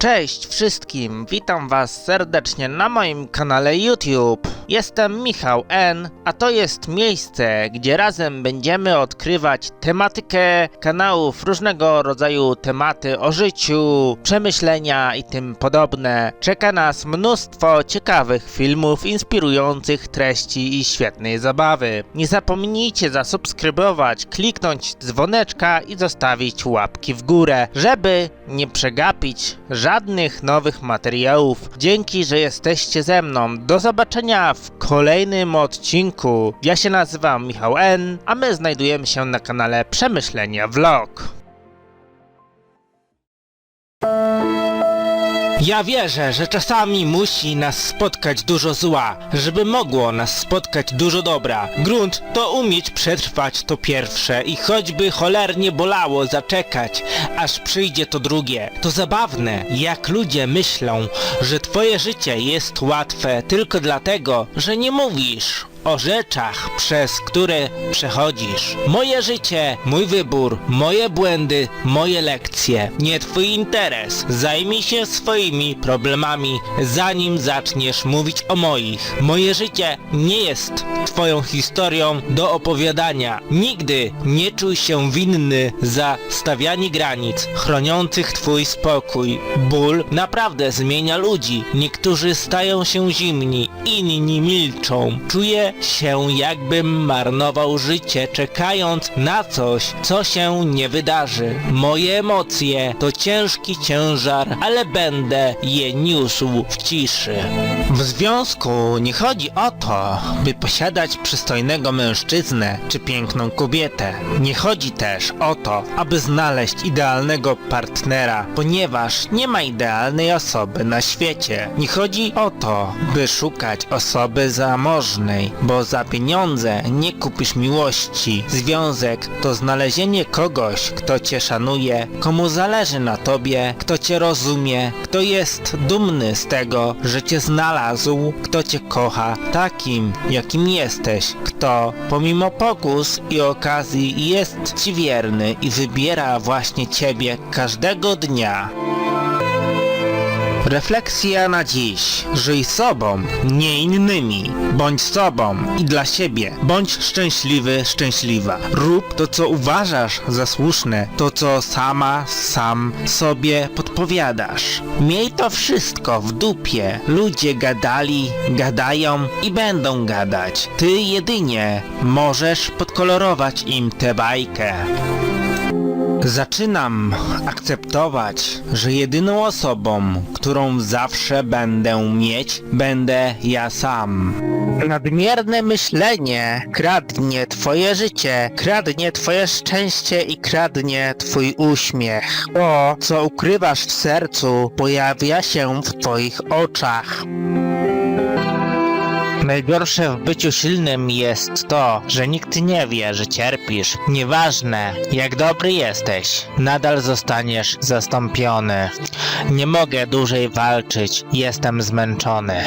Cześć wszystkim, witam was serdecznie na moim kanale YouTube. Jestem Michał N, a to jest miejsce, gdzie razem będziemy odkrywać tematykę kanałów, różnego rodzaju tematy o życiu, przemyślenia i tym podobne. Czeka nas mnóstwo ciekawych filmów, inspirujących treści i świetnej zabawy. Nie zapomnijcie zasubskrybować, kliknąć dzwoneczka i zostawić łapki w górę, żeby nie przegapić żadnych nowych materiałów. Dzięki, że jesteście ze mną. Do zobaczenia w kolejnym odcinku. Ja się nazywam Michał N, a my znajdujemy się na kanale Przemyślenia Vlog. Ja wierzę, że czasami musi nas spotkać dużo zła, żeby mogło nas spotkać dużo dobra. Grunt to umieć przetrwać to pierwsze i choćby cholernie bolało zaczekać, aż przyjdzie to drugie. To zabawne, jak ludzie myślą, że twoje życie jest łatwe tylko dlatego, że nie mówisz o rzeczach, przez które przechodzisz. Moje życie, mój wybór, moje błędy, moje lekcje. Nie twój interes. Zajmij się swoimi problemami, zanim zaczniesz mówić o moich. Moje życie nie jest twoją historią do opowiadania. Nigdy nie czuj się winny za stawianie granic chroniących twój spokój. Ból naprawdę zmienia ludzi. Niektórzy stają się zimni, inni milczą. Czuję się jakbym marnował życie czekając na coś, co się nie wydarzy. Moje emocje to ciężki ciężar, ale będę je niósł w ciszy. W związku nie chodzi o to, by posiadać przystojnego mężczyznę czy piękną kobietę. Nie chodzi też o to, aby znaleźć idealnego partnera, ponieważ nie ma idealnej osoby na świecie. Nie chodzi o to, by szukać osoby zamożnej, bo za pieniądze nie kupisz miłości. Związek to znalezienie kogoś, kto cię szanuje, komu zależy na tobie, kto cię rozumie, kto jest dumny z tego, że cię znalazł, kto cię kocha takim, jakim jesteś, kto pomimo pokus i okazji jest ci wierny i wybiera właśnie ciebie każdego dnia. Refleksja na dziś. Żyj sobą, nie innymi. Bądź sobą i dla siebie. Bądź szczęśliwy, szczęśliwa. Rób to, co uważasz za słuszne, to, co sama, sam sobie podpowiadasz. Miej to wszystko w dupie. Ludzie gadali, gadają i będą gadać. Ty jedynie możesz podkolorować im tę bajkę. Zaczynam akceptować, że jedyną osobą, którą zawsze będę mieć, będę ja sam. Nadmierne myślenie kradnie twoje życie, kradnie twoje szczęście i kradnie twój uśmiech. To, co ukrywasz w sercu, pojawia się w twoich oczach. Najgorsze w byciu silnym jest to, że nikt nie wie, że cierpisz. Nieważne, jak dobry jesteś, nadal zostaniesz zastąpiony. Nie mogę dłużej walczyć, jestem zmęczony.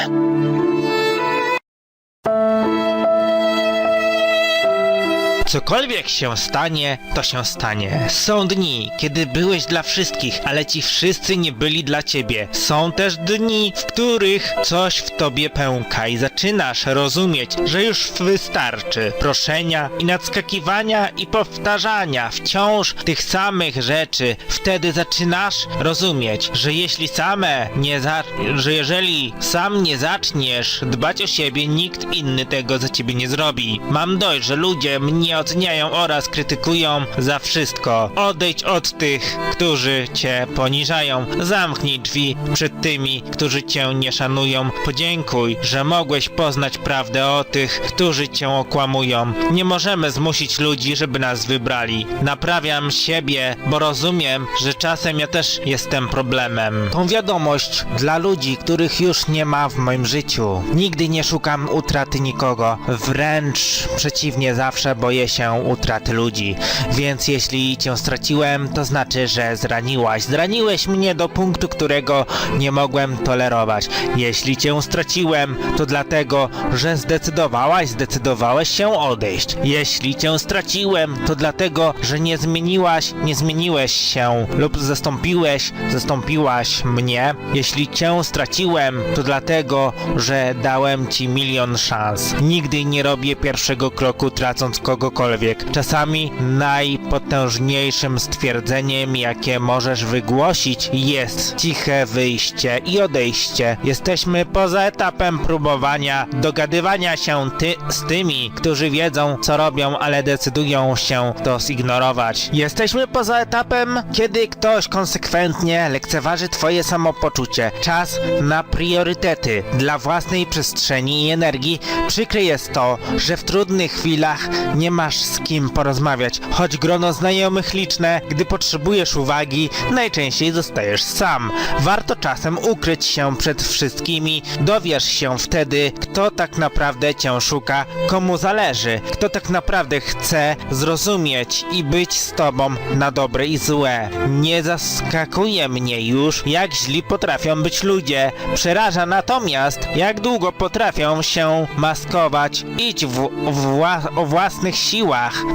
Cokolwiek się stanie, to się stanie. Są dni, kiedy byłeś dla wszystkich, ale ci wszyscy nie byli dla ciebie. Są też dni, w których coś w tobie pęka i zaczynasz rozumieć, że już wystarczy proszenia i nadskakiwania i powtarzania wciąż tych samych rzeczy. Wtedy zaczynasz rozumieć, że jeśli same nie za... że jeżeli sam nie zaczniesz dbać o siebie, nikt inny tego za ciebie nie zrobi. Mam dość, że ludzie mnie oceniają oraz krytykują za wszystko. Odejdź od tych, którzy cię poniżają. Zamknij drzwi przed tymi, którzy cię nie szanują. Podziękuj, że mogłeś poznać prawdę o tych, którzy cię okłamują. Nie możemy zmusić ludzi, żeby nas wybrali. Naprawiam siebie, bo rozumiem, że czasem ja też jestem problemem. Tą wiadomość dla ludzi, których już nie ma w moim życiu. Nigdy nie szukam utraty nikogo. Wręcz przeciwnie, zawsze boję się się utraty ludzi. Więc jeśli cię straciłem, to znaczy, że zraniłaś. Zraniłeś mnie do punktu, którego nie mogłem tolerować. Jeśli cię straciłem, to dlatego, że zdecydowałaś, zdecydowałeś się odejść. Jeśli cię straciłem, to dlatego, że nie zmieniłaś, nie zmieniłeś się lub zastąpiłeś, zastąpiłaś mnie. Jeśli cię straciłem, to dlatego, że dałem ci milion szans. Nigdy nie robię pierwszego kroku tracąc kogokolwiek. Czasami najpotężniejszym stwierdzeniem, jakie możesz wygłosić, jest ciche wyjście i odejście. Jesteśmy poza etapem próbowania dogadywania się ty z tymi, którzy wiedzą, co robią, ale decydują się to zignorować. Jesteśmy poza etapem, kiedy ktoś konsekwentnie lekceważy twoje samopoczucie. Czas na priorytety dla własnej przestrzeni i energii. Przykre jest to, że w trudnych chwilach nie masz z kim porozmawiać, choć grono znajomych liczne, gdy potrzebujesz uwagi, najczęściej zostajesz sam. Warto czasem ukryć się przed wszystkimi, dowiesz się wtedy, kto tak naprawdę cię szuka, komu zależy, kto tak naprawdę chce zrozumieć i być z tobą na dobre i złe. Nie zaskakuje mnie już, jak źli potrafią być ludzie. Przeraża natomiast, jak długo potrafią się maskować. Idź w, wła- o własnych siłach.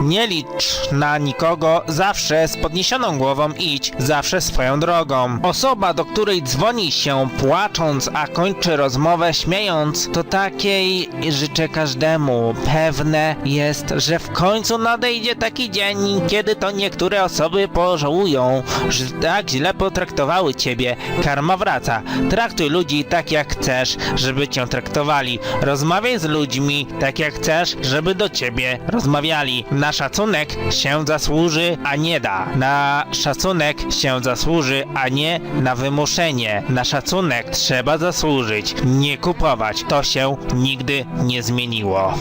Nie licz na nikogo, zawsze z podniesioną głową idź, zawsze swoją drogą. Osoba, do której dzwoni się płacząc, a kończy rozmowę śmiejąc, to takiej życzę każdemu. Pewne jest, że w końcu nadejdzie taki dzień, kiedy to niektóre osoby pożałują, że tak źle potraktowały ciebie. Karma wraca. Traktuj ludzi tak jak chcesz, żeby cię traktowali. Rozmawiaj z ludźmi tak jak chcesz, żeby do ciebie rozmawiali. Na szacunek się zasłuży, a nie da. Na szacunek się zasłuży, a nie na wymuszenie. Na szacunek trzeba zasłużyć, nie kupować. To się nigdy nie zmieniło.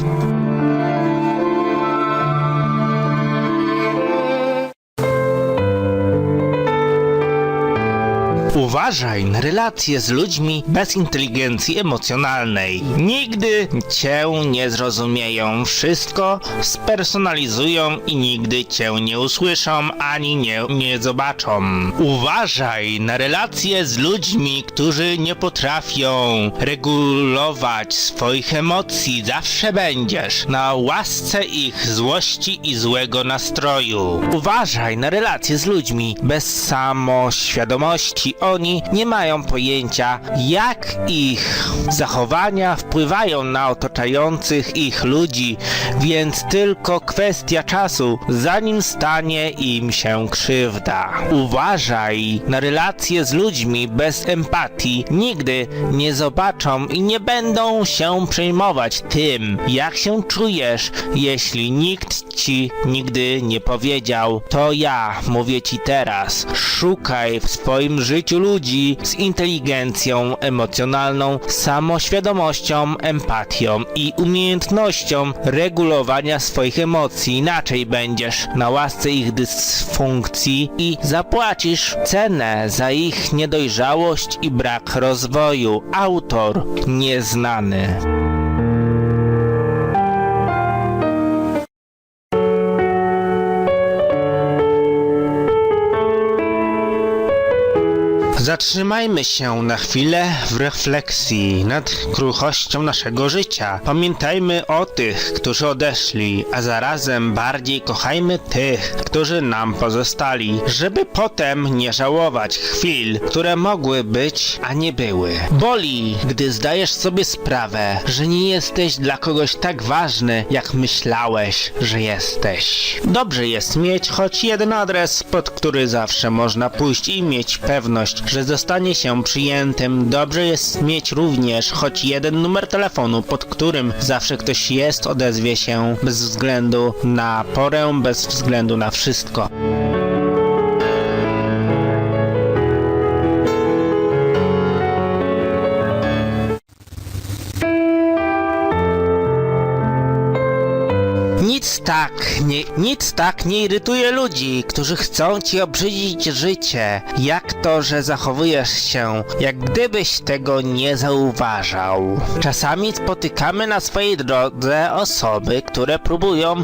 Uważaj na relacje z ludźmi bez inteligencji emocjonalnej. Nigdy cię nie zrozumieją, wszystko spersonalizują i nigdy cię nie usłyszą ani nie, nie zobaczą. Uważaj na relacje z ludźmi, którzy nie potrafią regulować swoich emocji. Zawsze będziesz na łasce ich złości i złego nastroju. Uważaj na relacje z ludźmi bez samoświadomości. Oni nie mają pojęcia, jak ich zachowania wpływają na otaczających ich ludzi, więc tylko kwestia czasu, zanim stanie im się krzywda. Uważaj na relacje z ludźmi bez empatii. Nigdy nie zobaczą i nie będą się przejmować tym, jak się czujesz, jeśli nikt ci nigdy nie powiedział. To ja mówię ci teraz. Szukaj w swoim życiu ludzi z inteligencją emocjonalną, samoświadomością, empatią i umiejętnością regulowania swoich emocji. Inaczej będziesz na łasce ich dysfunkcji i zapłacisz cenę za ich niedojrzałość i brak rozwoju. Autor nieznany. Zatrzymajmy się na chwilę w refleksji nad kruchością naszego życia. Pamiętajmy o tych, którzy odeszli, a zarazem bardziej kochajmy tych, którzy nam pozostali, żeby potem nie żałować chwil, które mogły być, a nie były. Boli, gdy zdajesz sobie sprawę, że nie jesteś dla kogoś tak ważny, jak myślałeś, że jesteś. Dobrze jest mieć choć jeden adres, pod który zawsze można pójść i mieć pewność, że zostanie się przyjętym. Dobrze jest mieć również choć jeden numer telefonu, pod którym zawsze ktoś jest, odezwie się bez względu na porę, bez względu na wszystko. Nic tak nie nic tak nie irytuje ludzi, którzy chcą ci obrzydzić życie, jak to, że zachowujesz się, jak gdybyś tego nie zauważał. Czasami spotykamy na swojej drodze osoby, które próbują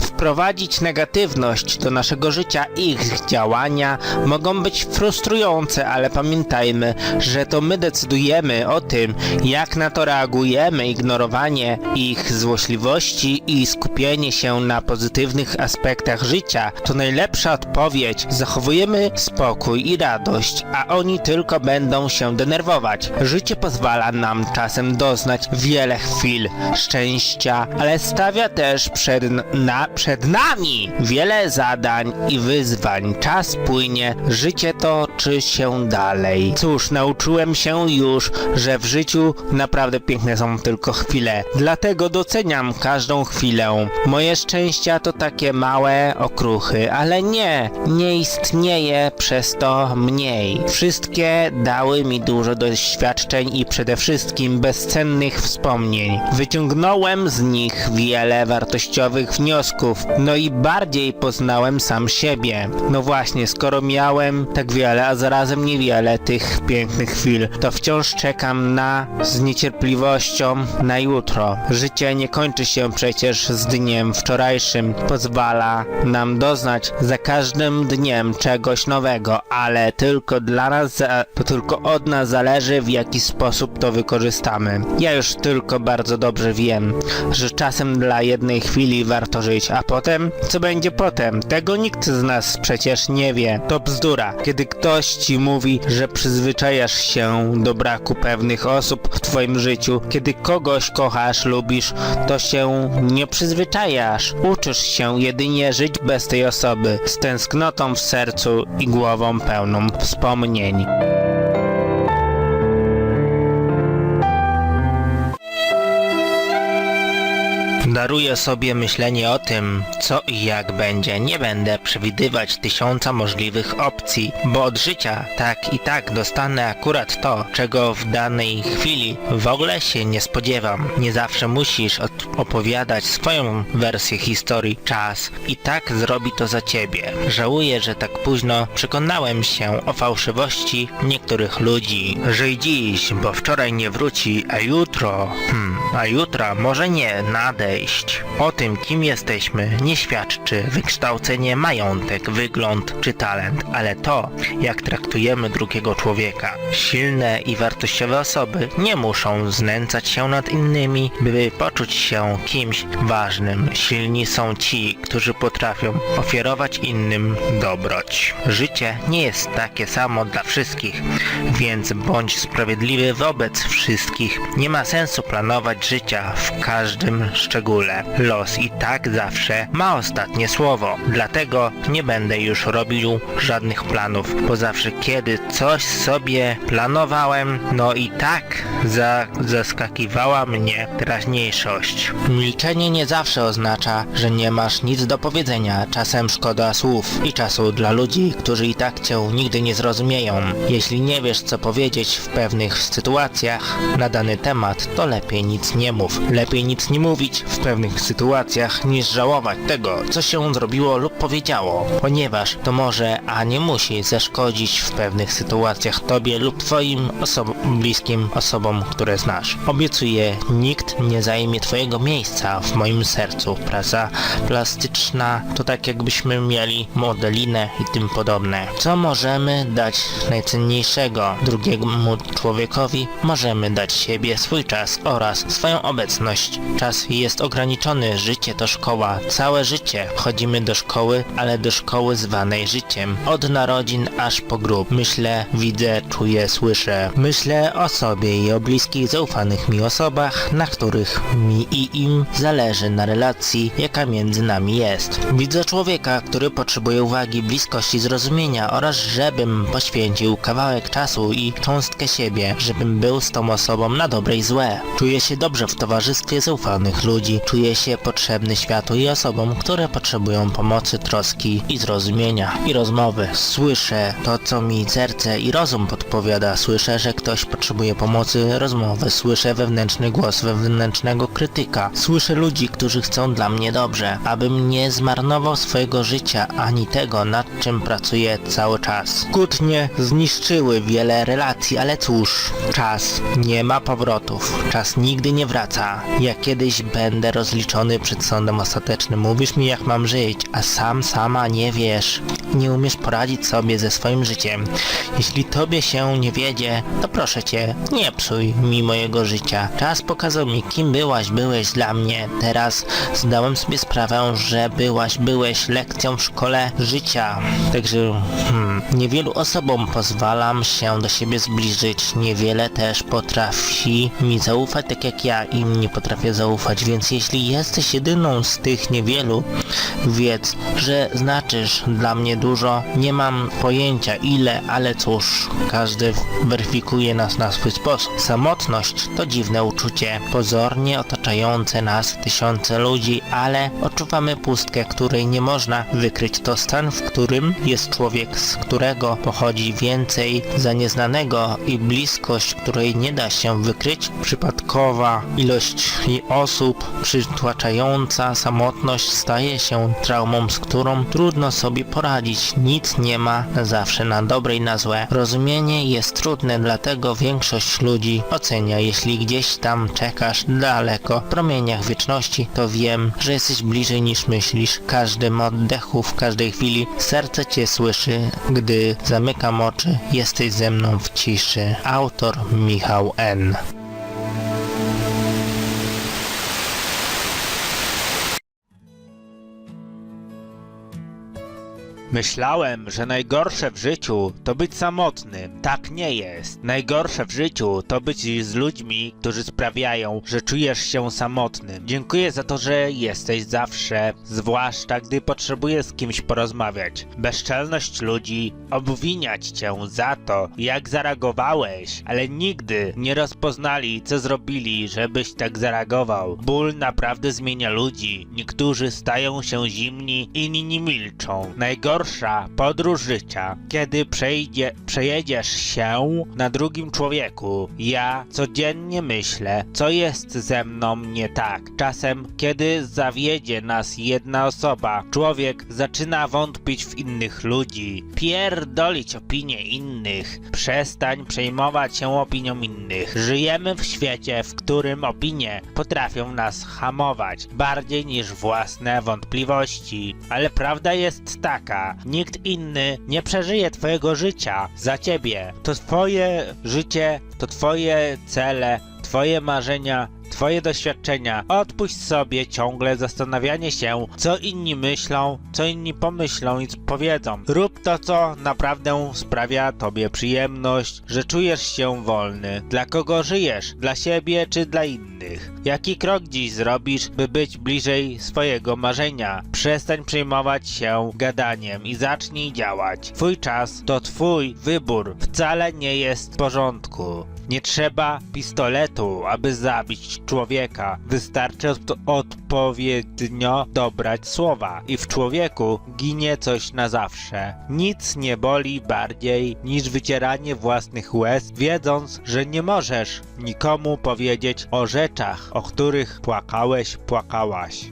wprowadzić negatywność do naszego życia. Ich działania mogą być frustrujące, ale pamiętajmy, że to my decydujemy o tym, jak na to reagujemy. Ignorowanie ich złośliwości i skupienie się na pozytywnych aspektach życia to najlepsza odpowiedź. Zachowujemy spokój i radość, a oni tylko będą się denerwować. Życie pozwala nam czasem doznać wiele chwil szczęścia, ale stawia też przed, na, przed nami wiele zadań i wyzwań. Czas płynie, życie toczy się dalej. Cóż, nauczyłem się już, że w życiu naprawdę piękne są tylko chwile. Dlatego doceniam każdą chwilę. Moje szczęścia to takie małe okruchy, ale nie, nie istnieje przez to mniej. Wszystkie dały mi dużo doświadczeń i przede wszystkim bezcennych wspomnień. Wyciągnąłem z nich wiele wartościowych wniosków, no i bardziej poznałem sam siebie. No właśnie, skoro miałem tak wiele, a zarazem niewiele tych pięknych chwil, to wciąż czekam na z niecierpliwością na jutro. Życie nie kończy się przecież z dniem wczorajszym. Pozwala nam doznać za każdym dniem czegoś nowego, ale tylko dla nas, to tylko od nas zależy w jaki sposób to wykorzystamy. Ja już tylko bardzo dobrze wiem, że czasem dla jednej chwili warto żyć, a potem? Co będzie potem? Tego nikt z nas przecież nie wie. To bzdura. Kiedy ktoś ci mówi, że przyzwyczajasz się do braku pewnych osób w twoim życiu, kiedy kogoś kochasz, lubisz, to się nie przyzwyczajasz. Uczysz się jedynie żyć bez tej osoby, z tęsknotą w sercu i głową pełną wspomnień. Daruję sobie myślenie o tym, co i jak będzie. Nie będę przewidywać tysiąca możliwych opcji, bo od życia tak i tak dostanę akurat to, czego w danej chwili w ogóle się nie spodziewam. Nie zawsze musisz opowiadać swoją wersję historii. Czas i tak zrobi to za ciebie. Żałuję, że tak późno przekonałem się o fałszywości niektórych ludzi. Żyj dziś, bo wczoraj nie wróci, a jutro... Hmm, a jutra może nie nadejść. O tym, kim jesteśmy, nie świadczy wykształcenie, majątek, wygląd czy talent, ale to, jak traktujemy drugiego człowieka. Silne i wartościowe osoby nie muszą znęcać się nad innymi, by poczuć się kimś ważnym. Silni są ci, którzy potrafią ofiarować innym dobroć. Życie nie jest takie samo dla wszystkich, więc bądź sprawiedliwy wobec wszystkich. Nie ma sensu planować życia w każdym szczególe. Los i tak zawsze ma ostatnie słowo. Dlatego nie będę już robił żadnych planów, bo zawsze kiedy coś sobie planowałem, no i tak za zaskakiwała mnie teraźniejszość. Milczenie nie zawsze oznacza, że nie masz nic do powiedzenia. Czasem szkoda słów i czasu dla ludzi, którzy i tak cię nigdy nie zrozumieją. Jeśli nie wiesz co powiedzieć w pewnych sytuacjach na dany temat, to lepiej nic nie mów. Lepiej nic nie mówić w pewnych sytuacjach niż żałować tego, co się zrobiło lub powiedziało, ponieważ to może, a nie musi zaszkodzić w pewnych sytuacjach tobie lub twoim osobom, bliskim osobom, które znasz. Obiecuję, nikt nie zajmie twojego miejsca w moim sercu. Praca plastyczna to tak jakbyśmy mieli modelinę i tym podobne. Co możemy dać najcenniejszego drugiemu człowiekowi? Możemy dać siebie, swój czas oraz swoją obecność. Czas jest ograniczony, życie to szkoła. Całe życie chodzimy do szkoły, ale do szkoły zwanej życiem. Od narodzin aż po grób. Myślę, widzę, czuję, słyszę. Myślę o sobie i o bliskich, zaufanych mi osobach, na których mi i im zależy na relacji, jaka między nami jest. Widzę człowieka, który potrzebuje uwagi, bliskości, zrozumienia oraz żebym poświęcił kawałek czasu i cząstkę siebie, żebym był z tą osobą na dobre i złe. Czuję się dobrze dobrze w towarzystwie zaufanych ludzi. Czuję się potrzebny światu i osobom, które potrzebują pomocy, troski i zrozumienia i rozmowy. Słyszę to, co mi serce i rozum podpowiada. Słyszę, że ktoś potrzebuje pomocy, rozmowy. Słyszę wewnętrzny głos wewnętrznego krytyka. Słyszę ludzi, którzy chcą dla mnie dobrze, abym nie zmarnował swojego życia ani tego, nad czym pracuję cały czas. Kłótnie zniszczyły wiele relacji, ale cóż, czas nie ma powrotów. Czas nigdy nie wraca. Ja kiedyś będę rozliczony przed sądem ostatecznym. Mówisz mi, jak mam żyć, a sam sama nie wiesz. Nie umiesz poradzić sobie ze swoim życiem. Jeśli tobie się nie wiedzie, to proszę cię, nie psuj mi mojego życia. Czas pokazał mi, kim byłaś, byłeś dla mnie. Teraz zdałem sobie sprawę, że byłaś, byłeś lekcją w szkole życia. Także hmm, niewielu osobom pozwalam się do siebie zbliżyć. Niewiele też potrafi mi zaufać, tak jak ja im nie potrafię zaufać. Więc jeśli jesteś jedyną z tych niewielu, wiedz, że znaczysz dla mnie dużo. Nie mam pojęcia ile, ale cóż, każdy weryfikuje nas na swój sposób. Samotność to dziwne uczucie, pozornie otaczające nas tysiące ludzi, ale odczuwamy pustkę, której nie można wykryć. To stan, w którym jest człowiek, z którego pochodzi więcej za nieznanego i bliskość, której nie da się wykryć. Przypadkowa ilość osób przytłaczająca samotność staje się traumą, z którą trudno sobie poradzić. Nic nie ma zawsze na dobre i na złe. Rozumienie jest trudne, dlatego większość ludzi ocenia, jeśli gdzieś tam czekasz daleko w promieniach wieczności, to wiem, że jesteś bliżej niż myślisz. W każdym oddechu, w każdej chwili serce cię słyszy, gdy zamykam oczy, jesteś ze mną w ciszy. Autor Michał N. Myślałem, że najgorsze w życiu to być samotnym. Tak nie jest. Najgorsze w życiu to być z ludźmi, którzy sprawiają, że czujesz się samotnym. Dziękuję za to, że jesteś zawsze, zwłaszcza gdy potrzebuję z kimś porozmawiać. Bezczelność ludzi obwiniać cię za to, jak zareagowałeś, ale nigdy nie rozpoznali, co zrobili, żebyś tak zareagował. Ból naprawdę zmienia ludzi. Niektórzy stają się zimni, inni milczą. Najgorsza podróż życia, kiedy przejdzie, przejedziesz się na drugim człowieku. Ja codziennie myślę, co jest ze mną nie tak. Czasem, kiedy zawiedzie nas jedna osoba, człowiek zaczyna wątpić w innych ludzi, pierdolić opinie innych, przestań przejmować się opinią innych. Żyjemy w świecie, w którym opinie potrafią nas hamować bardziej niż własne wątpliwości. Ale prawda jest taka, nikt inny nie przeżyje twojego życia za ciebie. To twoje życie, to twoje cele, twoje marzenia, twoje doświadczenia. Odpuść sobie ciągle zastanawianie się, co inni myślą, co inni pomyślą i powiedzą. Rób to, co naprawdę sprawia tobie przyjemność, że czujesz się wolny. Dla kogo żyjesz? Dla siebie czy dla innych? Jaki krok dziś zrobisz, by być bliżej swojego marzenia? Przestań przejmować się gadaniem i zacznij działać. Twój czas to twój wybór. Wcale nie jest w porządku. Nie trzeba pistoletu, aby zabić człowieka. Wystarczy od odpowiednio dobrać słowa i w człowieku ginie coś na zawsze. Nic nie boli bardziej niż wycieranie własnych łez, wiedząc, że nie możesz nikomu powiedzieć o rzeczach, o których płakałeś, płakałaś.